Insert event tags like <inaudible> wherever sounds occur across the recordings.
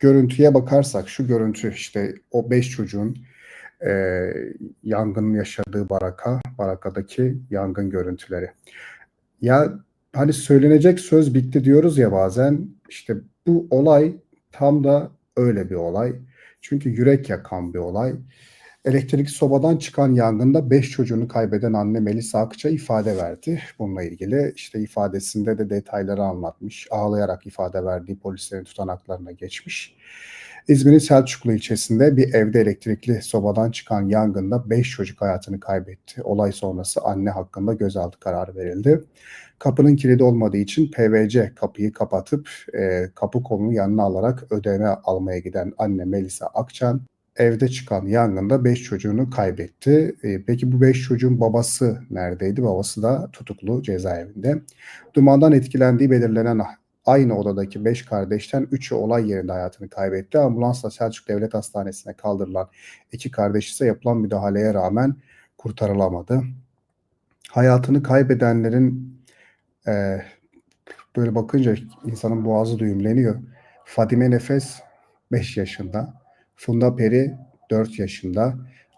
görüntüye bakarsak şu görüntü işte o beş çocuğun e, yangının yaşadığı baraka, barakadaki yangın görüntüleri. Ya hani söylenecek söz bitti diyoruz ya bazen işte bu olay tam da öyle bir olay. Çünkü yürek yakan bir olay. Elektrik sobadan çıkan yangında 5 çocuğunu kaybeden anne Melisa Akça ifade verdi. Bununla ilgili işte ifadesinde de detayları anlatmış. Ağlayarak ifade verdiği polislerin tutanaklarına geçmiş. İzmir'in Selçuklu ilçesinde bir evde elektrikli sobadan çıkan yangında 5 çocuk hayatını kaybetti. Olay sonrası anne hakkında gözaltı kararı verildi. Kapının kilidi olmadığı için PVC kapıyı kapatıp e, kapı kolunu yanına alarak ödeme almaya giden anne Melisa Akçan evde çıkan yangında 5 çocuğunu kaybetti. E, peki bu 5 çocuğun babası neredeydi? Babası da tutuklu cezaevinde. Dumandan etkilendiği belirlenen aynı odadaki 5 kardeşten 3'ü olay yerinde hayatını kaybetti. Ambulansla Selçuk Devlet Hastanesi'ne kaldırılan iki kardeş ise yapılan müdahaleye rağmen kurtarılamadı. Hayatını kaybedenlerin e, böyle bakınca insanın boğazı düğümleniyor. Fadime Nefes 5 yaşında, Funda Peri 4 yaşında,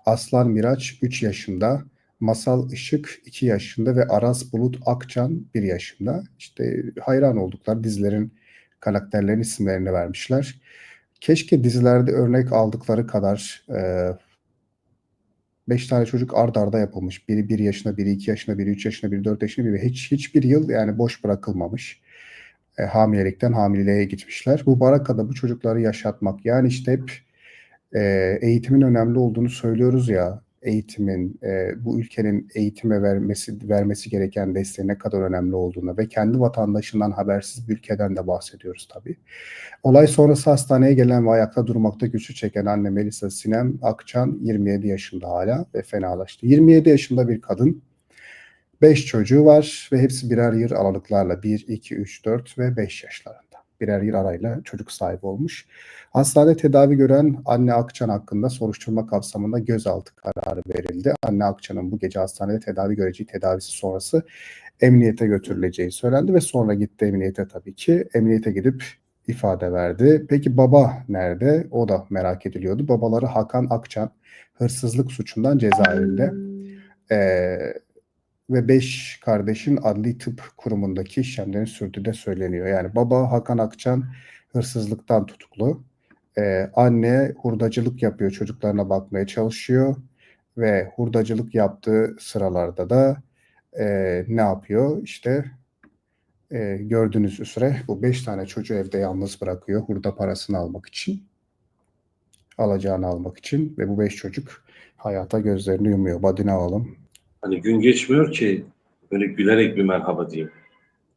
Aslan Miraç 3 yaşında, Masal Işık 2 yaşında ve Aras Bulut Akçan 1 yaşında. İşte hayran oldukları dizilerin karakterlerin isimlerini vermişler. Keşke dizilerde örnek aldıkları kadar e, 5 tane çocuk ard arda yapılmış. Biri 1 yaşında, biri 2 yaşında, biri 3 yaşında, biri 4 yaşında, biri hiç hiçbir yıl yani boş bırakılmamış. E, hamilelikten hamileliğe gitmişler. Bu barakada bu çocukları yaşatmak yani işte hep e, eğitimin önemli olduğunu söylüyoruz ya eğitimin, e, bu ülkenin eğitime vermesi vermesi gereken desteği ne kadar önemli olduğunu ve kendi vatandaşından habersiz bir ülkeden de bahsediyoruz tabii. Olay sonrası hastaneye gelen ve ayakta durmakta güçlük çeken anne Melisa Sinem Akçan 27 yaşında hala ve fenalaştı. 27 yaşında bir kadın. 5 çocuğu var ve hepsi birer yıl aralıklarla 1, 2, 3, 4 ve 5 yaşlarında. Birer yıl arayla çocuk sahibi olmuş. Hastanede tedavi gören anne Akçan hakkında soruşturma kapsamında gözaltı kararı verildi. Anne Akçan'ın bu gece hastanede tedavi göreceği tedavisi sonrası emniyete götürüleceği söylendi ve sonra gitti emniyete tabii ki. Emniyete gidip ifade verdi. Peki baba nerede? O da merak ediliyordu. Babaları Hakan Akçan hırsızlık suçundan cezaevinde. Ee, ve beş kardeşin adli tıp kurumundaki işlemlerin sürdüğü de söyleniyor. Yani baba Hakan Akçan hırsızlıktan tutuklu. Ee, anne hurdacılık yapıyor, çocuklarına bakmaya çalışıyor ve hurdacılık yaptığı sıralarda da e, ne yapıyor? İşte e, gördüğünüz üzere bu beş tane çocuğu evde yalnız bırakıyor hurda parasını almak için. Alacağını almak için ve bu beş çocuk hayata gözlerini yumuyor. Badine alalım. Hani gün geçmiyor ki böyle gülerek bir merhaba diyeyim.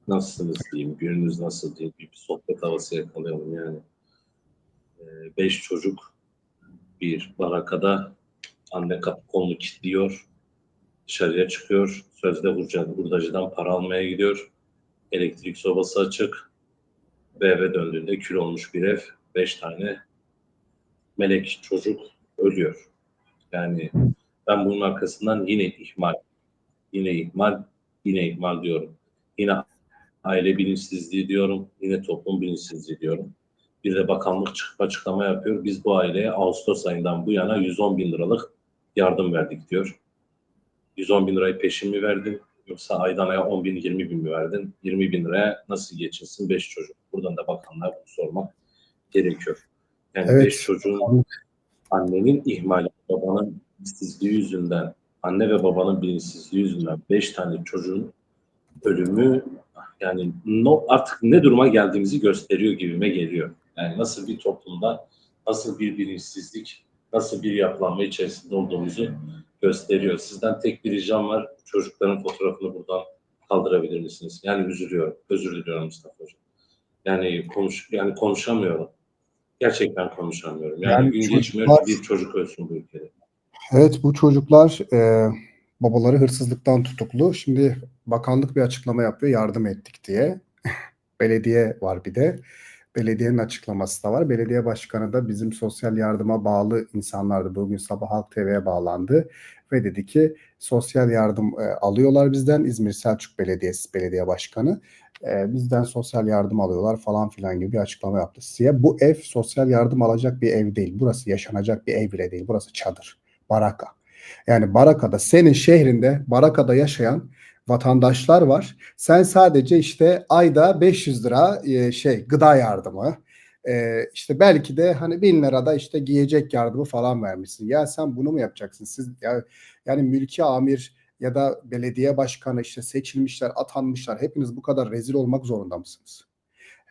Nasılsınız diyeyim, gününüz nasıl diyeyim, bir sohbet havası yakalayalım yani. Ee, beş çocuk bir barakada anne kapı kolunu kilitliyor, dışarıya çıkıyor, sözde hurdacıdan para almaya gidiyor, elektrik sobası açık ve eve döndüğünde kül olmuş bir ev, beş tane melek çocuk ölüyor. Yani ben bunun arkasından yine ihmal, yine ihmal, yine ihmal diyorum. Yine aile bilinçsizliği diyorum, yine toplum bilinçsizliği diyorum. Bir de bakanlık çıkıp açıklama yapıyor. Biz bu aileye Ağustos ayından bu yana 110 bin liralık yardım verdik diyor. 110 bin lirayı peşin mi verdin? Yoksa aydan aya 10 bin, 20 bin mi verdin? 20 bin liraya nasıl geçinsin 5 çocuk? Buradan da bakanlar sormak gerekiyor. Yani 5 Evet. çocuğun annenin ihmali, babanın bilinçsizliği yüzünden, anne ve babanın bilinçsizliği yüzünden 5 tane çocuğun ölümü yani no, artık ne duruma geldiğimizi gösteriyor gibime geliyor. Yani nasıl bir toplumda, nasıl bir bilinçsizlik, nasıl bir yapılanma içerisinde olduğumuzu gösteriyor. Sizden tek bir ricam var. Çocukların fotoğrafını buradan kaldırabilir misiniz? Yani üzülüyorum. Özür diliyorum Mustafa Hocam. Yani konuş yani konuşamıyorum. Gerçekten konuşamıyorum. Yani, Yani gün geçmiyor ki bir çocuk ölsün bu ülkede. Evet bu çocuklar e, babaları hırsızlıktan tutuklu. Şimdi bakanlık bir açıklama yapıyor yardım ettik diye. <laughs> Belediye var bir de. belediyenin açıklaması da var. Belediye başkanı da bizim sosyal yardıma bağlı insanlardı. Bugün sabah Halk TV'ye bağlandı ve dedi ki sosyal yardım e, alıyorlar bizden. İzmir Selçuk Belediyesi Belediye Başkanı. E, bizden sosyal yardım alıyorlar falan filan gibi bir açıklama yaptı. Size bu ev sosyal yardım alacak bir ev değil. Burası yaşanacak bir ev bile değil. Burası çadır, baraka. Yani barakada senin şehrinde barakada yaşayan vatandaşlar var. Sen sadece işte ayda 500 lira e, şey gıda yardımı e, işte belki de hani 1000 lira da işte giyecek yardımı falan vermişsin. Ya sen bunu mu yapacaksın? Siz ya yani mülki amir ya da belediye başkanı işte seçilmişler, atanmışlar. Hepiniz bu kadar rezil olmak zorunda mısınız?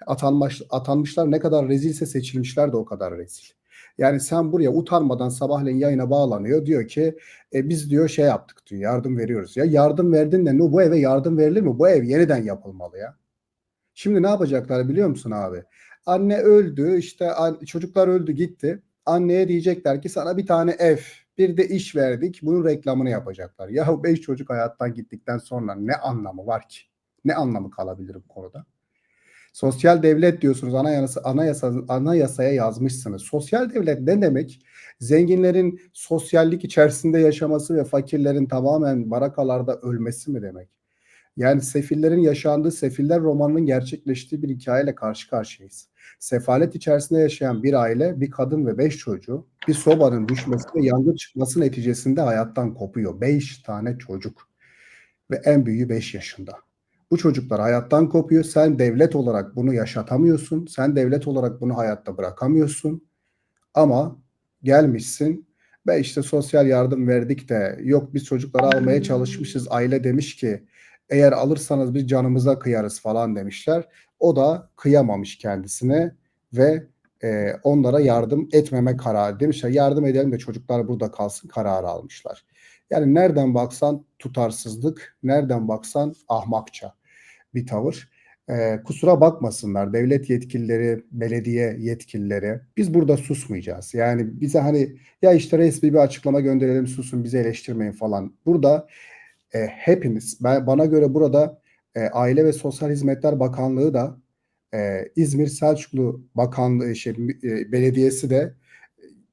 Atanmış, atanmışlar ne kadar rezilse seçilmişler de o kadar rezil. Yani sen buraya utanmadan sabahleyin yayına bağlanıyor. Diyor ki e, biz diyor şey yaptık diyor yardım veriyoruz. Ya yardım verdin de ne bu eve yardım verilir mi? Bu ev yeniden yapılmalı ya. Şimdi ne yapacaklar biliyor musun abi? Anne öldü işte çocuklar öldü gitti. Anneye diyecekler ki sana bir tane ev bir de iş verdik bunun reklamını yapacaklar. Ya beş çocuk hayattan gittikten sonra ne anlamı var ki? Ne anlamı kalabilir bu konuda? Sosyal devlet diyorsunuz anayasa, anayasa, anayasaya yazmışsınız. Sosyal devlet ne demek? Zenginlerin sosyallik içerisinde yaşaması ve fakirlerin tamamen barakalarda ölmesi mi demek? Yani sefillerin yaşandığı Sefiller romanının gerçekleştiği bir hikayeyle karşı karşıyayız. Sefalet içerisinde yaşayan bir aile, bir kadın ve beş çocuğu bir sobanın düşmesi ve yangın çıkması neticesinde hayattan kopuyor. Beş tane çocuk ve en büyüğü beş yaşında. Bu çocuklar hayattan kopuyor. Sen devlet olarak bunu yaşatamıyorsun. Sen devlet olarak bunu hayatta bırakamıyorsun. Ama gelmişsin ve işte sosyal yardım verdik de yok biz çocukları almaya çalışmışız. Aile demiş ki eğer alırsanız biz canımıza kıyarız falan demişler. O da kıyamamış kendisine ve e, onlara yardım etmeme kararı demişler. Yardım edelim de çocuklar burada kalsın kararı almışlar. Yani nereden baksan tutarsızlık, nereden baksan ahmakça bir tavır. Ee, kusura bakmasınlar devlet yetkilileri, belediye yetkilileri. Biz burada susmayacağız. Yani bize hani ya işte resmi bir açıklama gönderelim susun bizi eleştirmeyin falan. Burada e, hepiniz, ben, bana göre burada e, Aile ve Sosyal Hizmetler Bakanlığı da e, İzmir Selçuklu Bakanlığı şey, e, Belediyesi de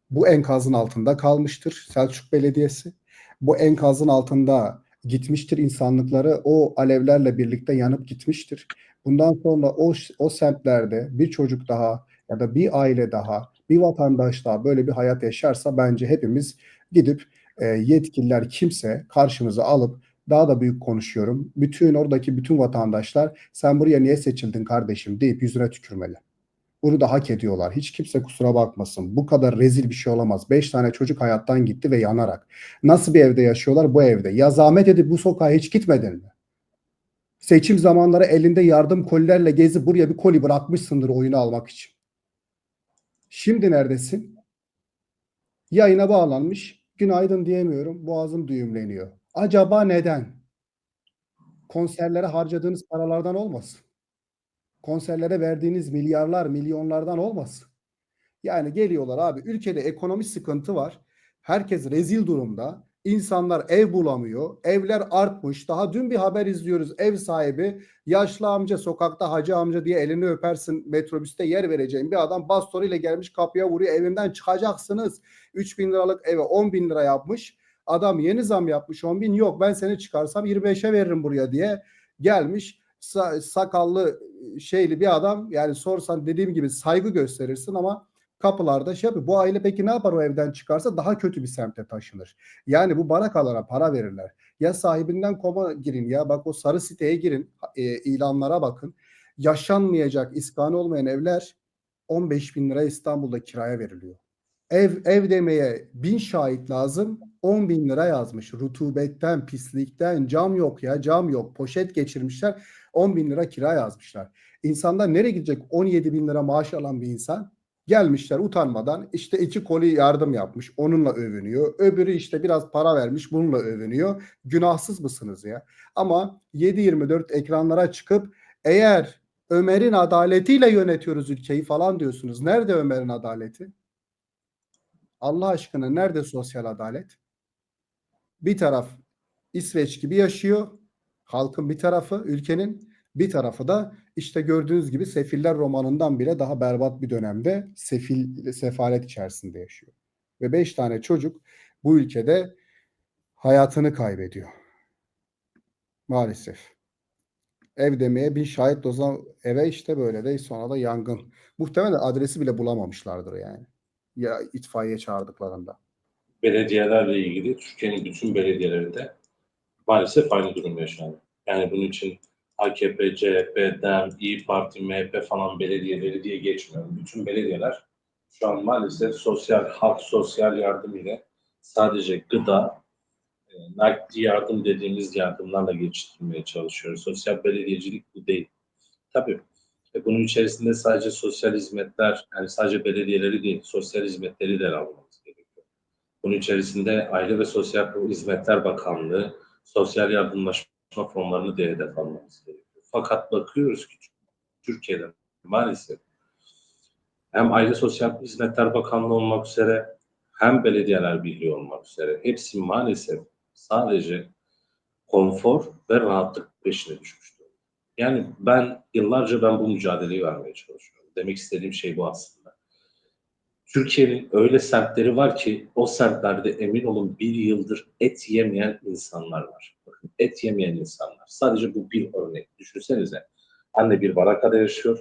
bu enkazın altında kalmıştır. Selçuk Belediyesi bu enkazın altında gitmiştir insanlıkları o alevlerle birlikte yanıp gitmiştir. Bundan sonra o, o semtlerde bir çocuk daha ya da bir aile daha, bir vatandaş daha böyle bir hayat yaşarsa bence hepimiz gidip e, yetkililer kimse karşımıza alıp daha da büyük konuşuyorum. Bütün oradaki bütün vatandaşlar sen buraya niye seçildin kardeşim deyip yüzüne tükürmeli. Bunu da hak ediyorlar. Hiç kimse kusura bakmasın. Bu kadar rezil bir şey olamaz. Beş tane çocuk hayattan gitti ve yanarak. Nasıl bir evde yaşıyorlar? Bu evde. Ya zahmet edip bu sokağa hiç gitmedin mi? Seçim zamanları elinde yardım kolilerle gezip buraya bir koli bırakmışsındır oyunu almak için. Şimdi neredesin? Yayına bağlanmış. Günaydın diyemiyorum. Boğazım düğümleniyor. Acaba neden? Konserlere harcadığınız paralardan olmasın? Konserlere verdiğiniz milyarlar, milyonlardan olmasın. Yani geliyorlar abi ülkede ekonomi sıkıntı var. Herkes rezil durumda. İnsanlar ev bulamıyor. Evler artmış. Daha dün bir haber izliyoruz. Ev sahibi yaşlı amca sokakta hacı amca diye elini öpersin metrobüste yer vereceğim bir adam bastonuyla gelmiş kapıya vuruyor evimden çıkacaksınız. 3 bin liralık eve 10 bin lira yapmış. Adam yeni zam yapmış 10 bin yok ben seni çıkarsam 25'e veririm buraya diye gelmiş sakallı şeyli bir adam yani sorsan dediğim gibi saygı gösterirsin ama kapılarda şey yapıyor. Bu aile peki ne yapar o evden çıkarsa daha kötü bir semte taşınır. Yani bu barakalara para verirler. Ya sahibinden koma girin ya bak o sarı siteye girin e, ilanlara bakın. Yaşanmayacak iskanı olmayan evler 15 bin lira İstanbul'da kiraya veriliyor. Ev ev demeye bin şahit lazım. 10 bin lira yazmış. Rutubetten, pislikten, cam yok ya cam yok. Poşet geçirmişler. 10 bin lira kira yazmışlar. İnsanlar nereye gidecek 17 bin lira maaş alan bir insan? Gelmişler utanmadan işte iki koli yardım yapmış onunla övünüyor. Öbürü işte biraz para vermiş bununla övünüyor. Günahsız mısınız ya? Ama 7-24 ekranlara çıkıp eğer Ömer'in adaletiyle yönetiyoruz ülkeyi falan diyorsunuz. Nerede Ömer'in adaleti? Allah aşkına nerede sosyal adalet? Bir taraf İsveç gibi yaşıyor. Halkın bir tarafı ülkenin Bir tarafı da işte gördüğünüz gibi Sefiller romanından bile daha berbat bir dönemde sefil sefalet içerisinde yaşıyor. Ve beş tane çocuk bu ülkede hayatını kaybediyor. Maalesef. Ev demeye bin şahit dozan eve işte böyle de sonra da yangın. Muhtemelen adresi bile bulamamışlardır yani. Ya itfaiye çağırdıklarında. Belediyelerle ilgili Türkiye'nin bütün belediyelerinde maalesef aynı durum yaşandı. Yani bunun için AKP, CHP, DEM, İyi Parti, MHP falan belediyeleri diye geçmiyorum. Bütün belediyeler şu an maalesef sosyal, halk sosyal yardım ile sadece gıda, e, nakdi yardım dediğimiz yardımlarla geçiştirmeye çalışıyoruz. Sosyal belediyecilik bu değil. Tabii e, bunun içerisinde sadece sosyal hizmetler, yani sadece belediyeleri değil, sosyal hizmetleri de almamız gerekiyor. Bunun içerisinde Aile ve Sosyal Hizmetler Bakanlığı, sosyal yardımlaşma fonlarını da hedef almamız gerekiyor. Fakat bakıyoruz ki Türkiye'de maalesef hem Aile Sosyal Hizmetler Bakanlığı olmak üzere hem Belediyeler Birliği olmak üzere hepsi maalesef sadece konfor ve rahatlık peşine düşmüş durumda. Yani ben yıllarca ben bu mücadeleyi vermeye çalışıyorum. Demek istediğim şey bu aslında. Türkiye'nin öyle semtleri var ki o semtlerde emin olun bir yıldır et yemeyen insanlar var. Bakın et yemeyen insanlar. Sadece bu bir örnek. Düşünsenize. Anne bir barakada yaşıyor.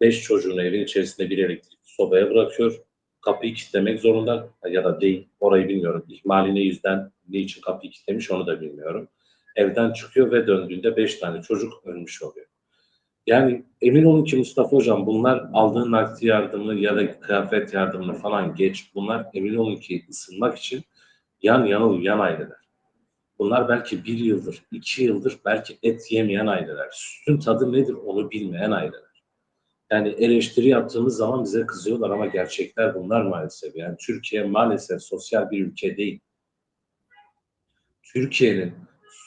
Beş çocuğunu evin içerisinde bir elektrikli sobaya bırakıyor. Kapıyı kilitlemek zorunda ya da değil. Orayı bilmiyorum. İhmaline yüzden niçin kapıyı kilitlemiş onu da bilmiyorum. Evden çıkıyor ve döndüğünde beş tane çocuk ölmüş oluyor. Yani emin olun ki Mustafa Hocam bunlar aldığın nakdi yardımı ya da kıyafet yardımını falan geç. Bunlar emin olun ki ısınmak için yan yana uyuyan aileler. Bunlar belki bir yıldır, iki yıldır belki et yemeyen aileler. Sütün tadı nedir onu bilmeyen aileler. Yani eleştiri yaptığımız zaman bize kızıyorlar ama gerçekler bunlar maalesef. Yani Türkiye maalesef sosyal bir ülke değil. Türkiye'nin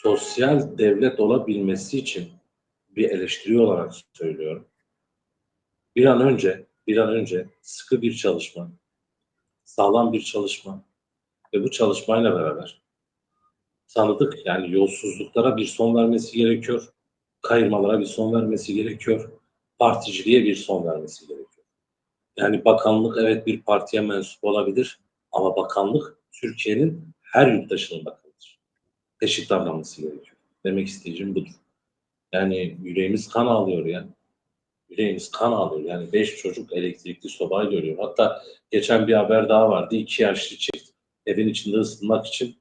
sosyal devlet olabilmesi için bir eleştiri olarak söylüyorum. Bir an önce, bir an önce sıkı bir çalışma, sağlam bir çalışma ve bu çalışmayla beraber tanıdık yani yolsuzluklara bir son vermesi gerekiyor, kayırmalara bir son vermesi gerekiyor, particiliğe bir son vermesi gerekiyor. Yani bakanlık evet bir partiye mensup olabilir ama bakanlık Türkiye'nin her yurttaşının bakanıdır. Eşit davranması gerekiyor. Demek isteyeceğim budur. Yani yüreğimiz kan ağlıyor ya. Yüreğimiz kan ağlıyor. Yani beş çocuk elektrikli sobayı görüyor. Hatta geçen bir haber daha vardı. İki yaşlı çift evin içinde ısınmak için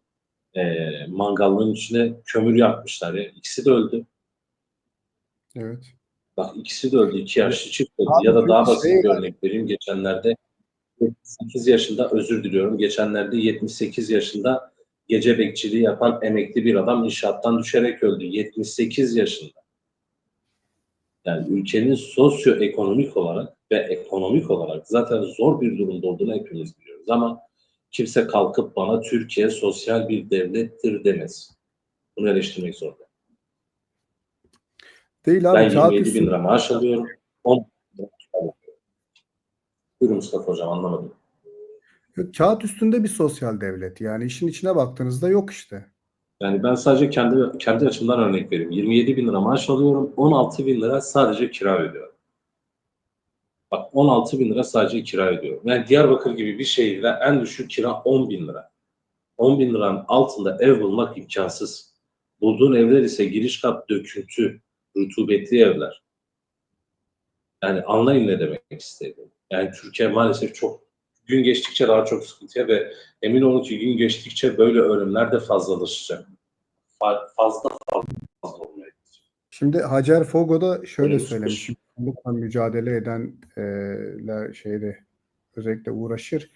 e, mangallığın içine kömür yakmışlar. Ya. İkisi de öldü. Evet. Bak ikisi de öldü. İki yaşlı çift öldü. Abi ya da daha böyle basit şey bir örnek vereyim. Geçenlerde 78 yaşında özür diliyorum. Geçenlerde 78 yaşında gece bekçiliği yapan emekli bir adam inşaattan düşerek öldü. 78 yaşında. Yani ülkenin sosyoekonomik olarak ve ekonomik olarak zaten zor bir durumda olduğunu hepimiz biliyoruz. Ama kimse kalkıp bana Türkiye sosyal bir devlettir demez. Bunu eleştirmek zorunda. Değil abi Ben kağıt 27 bin lira maaş alıyorum. 10 bin lira alıyorum. Buyurun Mustafa Hocam anlamadım. Kağıt üstünde bir sosyal devlet. Yani işin içine baktığınızda yok işte. Yani ben sadece kendi kendi açımdan örnek vereyim. 27 bin lira maaş alıyorum. 16 bin lira sadece kira ödüyorum. Bak 16 bin lira sadece kira ödüyorum. Yani Diyarbakır gibi bir şehirde en düşük kira 10 bin lira. 10 bin liranın altında ev bulmak imkansız. Bulduğun evler ise giriş kat döküntü, rutubetli evler. Yani anlayın ne demek istediğim. Yani Türkiye maalesef çok gün geçtikçe daha çok sıkıntıya ve emin olun ki gün geçtikçe böyle ölümler de fazlalaşacak. Fa- Fazla fazla olmaya gidecek. Şimdi Hacer Fogo da şöyle Buyurun, söylemiş. Bununla mücadele edenler şeyde özellikle uğraşır.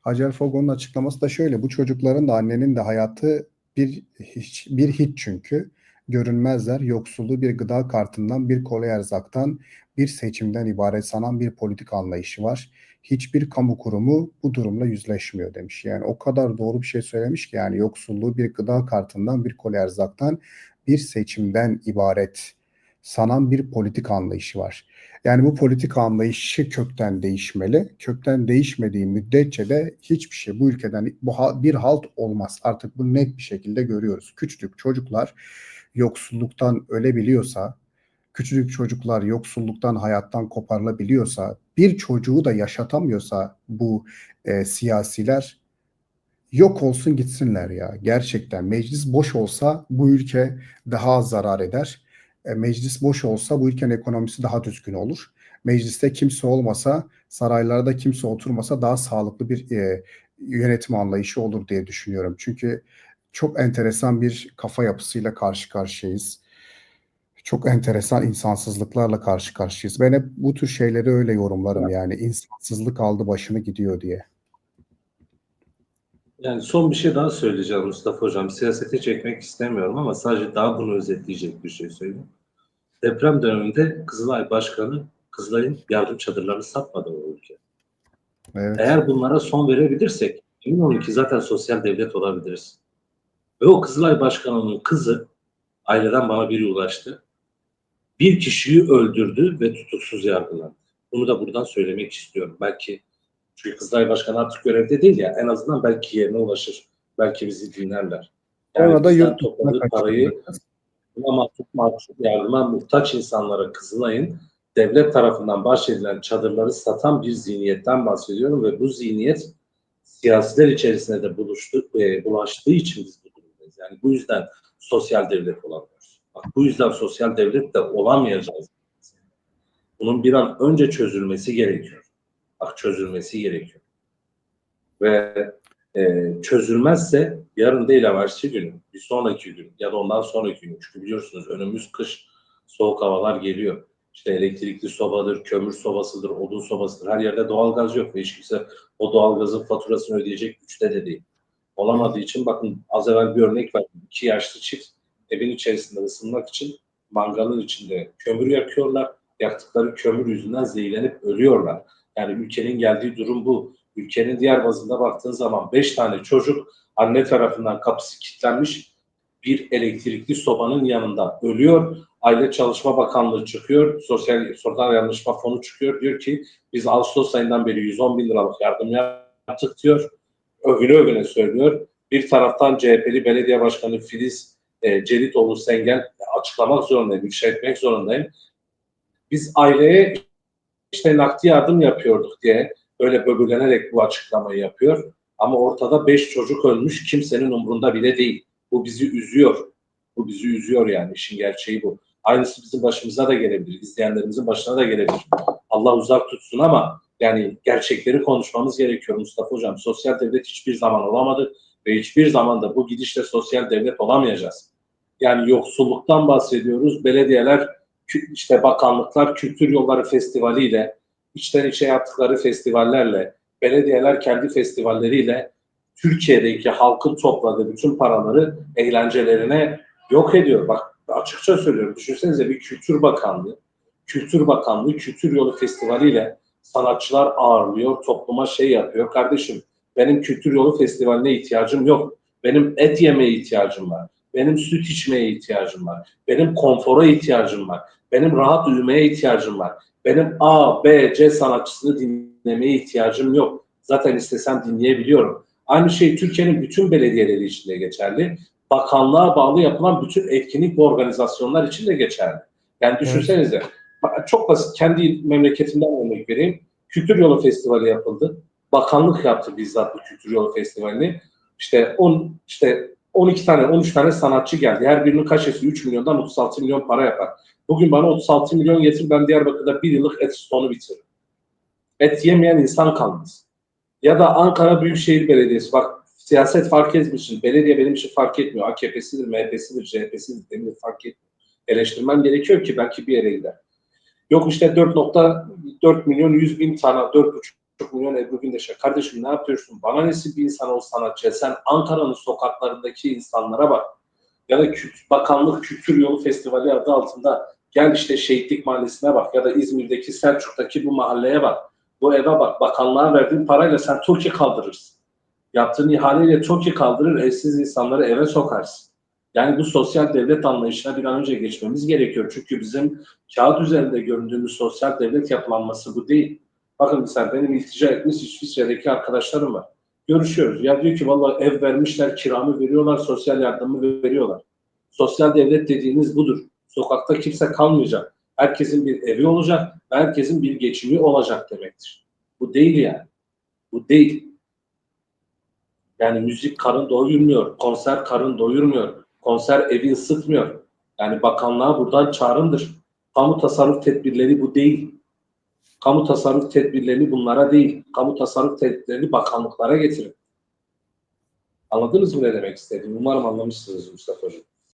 Hacer Fogo'nun açıklaması da şöyle. Bu çocukların da annenin de hayatı bir hiç, bir hiç çünkü. Görünmezler. Yoksulluğu bir gıda kartından, bir kolay erzaktan, bir seçimden ibaret sanan bir politik anlayışı var. Hiçbir kamu kurumu bu durumla yüzleşmiyor demiş. Yani o kadar doğru bir şey söylemiş ki yani yoksulluğu bir gıda kartından, bir kolay erzaktan, bir seçimden ibaret sanan bir politik anlayışı var. Yani bu politik anlayışı kökten değişmeli. Kökten değişmediği müddetçe de hiçbir şey bu ülkeden bu bir halt olmaz. Artık bu net bir şekilde görüyoruz. Küçücük çocuklar yoksulluktan ölebiliyorsa, küçücük çocuklar yoksulluktan, hayattan koparılabiliyorsa, bir çocuğu da yaşatamıyorsa bu e, siyasiler yok olsun gitsinler ya. Gerçekten meclis boş olsa bu ülke daha az zarar eder. E, meclis boş olsa bu ülkenin ekonomisi daha düzgün olur. Mecliste kimse olmasa, saraylarda kimse oturmasa daha sağlıklı bir e, yönetim anlayışı olur diye düşünüyorum. Çünkü çok enteresan bir kafa yapısıyla karşı karşıyayız. Çok enteresan insansızlıklarla karşı karşıyayız. Ben hep bu tür şeyleri öyle yorumlarım yani insansızlık aldı başını gidiyor diye. Yani son bir şey daha söyleyeceğim Mustafa Hocam. Siyasete çekmek istemiyorum ama sadece daha bunu özetleyecek bir şey söyleyeyim. Deprem döneminde Kızılay Başkanı Kızılay'ın yardım çadırlarını satmadı o ülke. Evet. Eğer bunlara son verebilirsek emin olun ki zaten sosyal devlet olabiliriz. Ve o Kızılay Başkanı'nın kızı aileden bana biri ulaştı. Bir kişiyi öldürdü ve tutuksuz yargılandı. Bunu da buradan söylemek istiyorum. Belki çünkü Kızılay Başkanı artık görevde değil ya en azından belki yerine ulaşır. Belki bizi dinlerler. Sonra da bizden yurt topladığı parayı buna mahcup mahcup yardıma muhtaç insanlara Kızılay'ın devlet tarafından bahşedilen çadırları satan bir zihniyetten bahsediyorum ve bu zihniyet siyasiler içerisinde de buluştu, e, bulaştığı için biz bu durumdayız. Yani bu yüzden sosyal devlet olamıyoruz. Bak bu yüzden sosyal devlet de olamayacağız. Bunun bir an önce çözülmesi gerekiyor. Bak çözülmesi gerekiyor. Ve e, çözülmezse yarın değil evvelsi gün, bir sonraki gün ya da ondan sonraki gün. Çünkü biliyorsunuz önümüz kış, soğuk havalar geliyor. İşte elektrikli sobadır, kömür sobasıdır, odun sobasıdır. Her yerde doğalgaz yok ve hiç kimse o doğalgazın faturasını ödeyecek güçte de değil. Olamadığı için bakın az evvel bir örnek verdim. İki yaşlı çift evin içerisinde ısınmak için mangalın içinde kömür yakıyorlar. Yaktıkları kömür yüzünden zehirlenip ölüyorlar. Yani ülkenin geldiği durum bu. Ülkenin diğer bazında baktığın zaman 5 tane çocuk anne tarafından kapısı kilitlenmiş bir elektrikli sobanın yanında ölüyor. Aile Çalışma Bakanlığı çıkıyor. Sosyal Sosyal Dayanışma Fonu çıkıyor. Diyor ki biz Ağustos ayından beri 110 bin liralık yardım yaptık diyor. Övüne övüne söylüyor. Bir taraftan CHP'li belediye başkanı Filiz e, Celitoğlu Sengel açıklamak zorundayım, ifşa etmek zorundayım. Biz aileye işte nakdi yardım yapıyorduk diye böyle böbürlenerek bu açıklamayı yapıyor. Ama ortada beş çocuk ölmüş kimsenin umrunda bile değil. Bu bizi üzüyor. Bu bizi üzüyor yani işin gerçeği bu. Aynısı bizim başımıza da gelebilir. izleyenlerimizin başına da gelebilir. Allah uzak tutsun ama yani gerçekleri konuşmamız gerekiyor Mustafa Hocam. Sosyal devlet hiçbir zaman olamadı ve hiçbir zaman da bu gidişle sosyal devlet olamayacağız. Yani yoksulluktan bahsediyoruz. Belediyeler, işte bakanlıklar kültür yolları festivaliyle, içten içe yaptıkları festivallerle, belediyeler kendi festivalleriyle Türkiye'deki halkın topladığı bütün paraları eğlencelerine yok ediyor. Bak açıkça söylüyorum. Düşünsenize bir Kültür Bakanlığı, Kültür Bakanlığı Kültür Yolu Festivali ile sanatçılar ağırlıyor, topluma şey yapıyor. Kardeşim benim Kültür Yolu Festivali'ne ihtiyacım yok. Benim et yemeye ihtiyacım var. Benim süt içmeye ihtiyacım var. Benim konfora ihtiyacım var. Benim rahat uyumaya ihtiyacım var. Benim A, B, C sanatçısını dinlemeye ihtiyacım yok. Zaten istesem dinleyebiliyorum. Aynı şey Türkiye'nin bütün belediyeleri için de geçerli. Bakanlığa bağlı yapılan bütün etkinlik ve organizasyonlar için de geçerli. Yani düşünsenize bak, çok basit kendi memleketimden örnek vereyim. Kültür Yolu Festivali yapıldı. Bakanlık yaptı bizzat bu Kültür Yolu Festivali'ni. İşte 10 işte 12 tane 13 tane sanatçı geldi. Her birinin kaşesi 3 milyondan 36 milyon para yapar. Bugün bana 36 milyon getir ben Diyarbakır'da bir yıllık et stonu bitiririm. Et yemeyen insan kalmaz. Ya da Ankara Büyükşehir Belediyesi bak siyaset fark etmişsin. Belediye benim için fark etmiyor. AKP'sidir, MHP'sidir, CHP'sidir için fark etmiyor. Eleştirmem gerekiyor ki belki bir yere gider. Yok işte 4.4 milyon 100 bin tane 4.5 milyon Ebru Gündeş'e. Kardeşim ne yapıyorsun? Bana nesi bir insan ol sanatçı? Sen Ankara'nın sokaklarındaki insanlara bak. Ya da Kült- Bakanlık Kültür Yolu Festivali adı altında gel işte Şehitlik Mahallesi'ne bak ya da İzmir'deki Selçuk'taki bu mahalleye bak. Bu eve bak. Bakanlığa verdiğin parayla sen TOKİ kaldırırsın. Yaptığın ihaleyle TOKİ kaldırır, evsiz insanları eve sokarsın. Yani bu sosyal devlet anlayışına bir an önce geçmemiz gerekiyor. Çünkü bizim kağıt üzerinde göründüğümüz sosyal devlet yapılanması bu değil. Bakın mesela benim iltica etmiş İsviçre'deki arkadaşlarım var. Görüşüyoruz. Ya diyor ki vallahi ev vermişler, kiramı veriyorlar, sosyal yardımı veriyorlar. Sosyal devlet dediğiniz budur. Sokakta kimse kalmayacak. Herkesin bir evi olacak ve herkesin bir geçimi olacak demektir. Bu değil yani. Bu değil. Yani müzik karın doyurmuyor, konser karın doyurmuyor, konser evi ısıtmıyor. Yani bakanlığa buradan çağrımdır. Kamu tasarruf tedbirleri bu değil. Kamu tasarruf tedbirlerini bunlara değil, kamu tasarruf tedbirlerini bakanlıklara getirin. Anladınız mı ne demek istediğimi? Umarım anlamışsınız Mustafa Hocam.